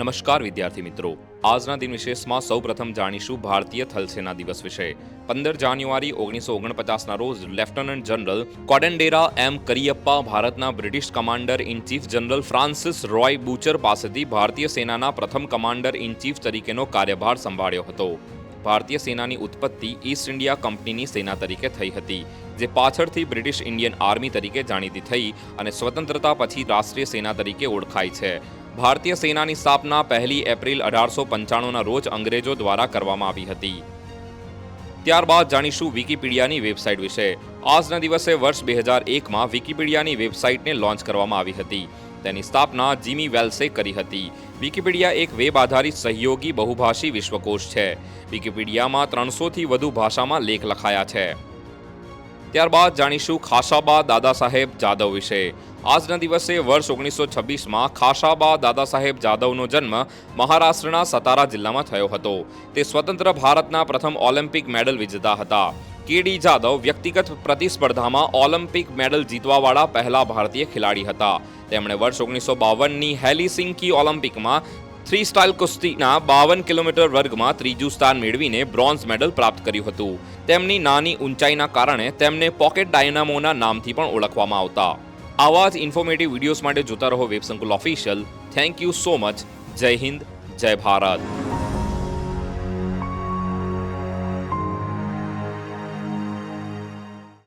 નમસ્કાર વિદ્યાર્થી મિત્રો. આજના દિન વિશેષમાં સૌ પ્રથમ જાણીશું ભારતીય થલસેના દિવસ વિશે. પંદર જાન્યુઆરી ઓગણીસો ઓગણપચાસના રોજ લેફ્ટનન્ટ જનરલ કોડેન્ડેરા એમ કરિયપ્પા ભારતના British commander in chief general Francis Roy Bucher પાસેથી ભારતીય સેનાના પ્રથમ કમાન્ડર ઇન ચીફ તરીકેનો કાર્યભાર સંભાળ્યો હતો. ભારતીય સેનાની ઉત્પત્તિ ઈસ્ટ ઇન્ડિયા કંપનીની સેના તરીકે થઈ હતી, જે પાછળથી બ્રિટિશ ઇન્ડિયન આર્મી તરીકે જાણીતી થઈ અને સ્વતંત્રતા પછી રાષ્ટ્રીય સેના તરીકે ઓળખાય છે. ભારતીય સેનાની સ્થાપના પહેલી એપ્રિલ અઢારસો પંચાણુંના રોજ અંગ્રેજો દ્વારા કરવામાં આવી હતી. ત્યારબાદ જાણીશું વિકિપીડિયાની વેબસાઇટ વિશે. આજના દિવસે વર્ષ બે હજાર એકમાં વિકિપીડિયાની વેબસાઇટને લોન્ચ કરવામાં આવી હતી. તેની સ્થાપના જીમી વેલ્સે કરી હતી. વિકિપીડિયા એક વેબ આધારિત સહયોગી બહુભાષી વિશ્વકોશ છે. વિકિપીડિયામાં ત્રણસોથી વધુ ભાષામાં લેખ લખાયા છે. ત્યારબાદ જાણીશું ખાસાબા દાદા સાહેબ જાદવ વિશે. આજના દિવસે વર્ષ ઓગણીસો છવ્વીસમાં ખાસાબા દાદા સાહેબ જાદવનો જન્મ મહારાષ્ટ્રના સતારા જિલ્લામાં થયો હતો. તે સ્વતંત્ર ભારતના પ્રથમ ઓલિમ્પિક મેડલ વિજેતા હતા. કેડી જાદવ વ્યક્તિગત પ્રતિસ્પર્ધામાં ઓલિમ્પિક મેડલ જીતવાવાળા પહેલા ભારતીય ખેલાડી હતા. તેમણે વર્ષ ઓગણીસો બાવનની હેલિસિંકી ઓલિમ્પિકમાં થ્રી સ્ટાઇલ કુસ્તીના બાવન કિલોમીટર વર્ગમાં ત્રીજું સ્થાન મેળવીને બ્રોન્ઝ મેડલ પ્રાપ્ત કર્યું હતું. તેમની નાની ઊંચાઈના કારણે તેમને પોકેટ ડાયનામોના નામથી પણ ઓળખવામાં આવતા. આવા જ ઇન્ફોર્મેટિવ વિડીયોઝ માટે જોતા રહો Websankul official thank you so much જય હિન્દ, જય ભારત.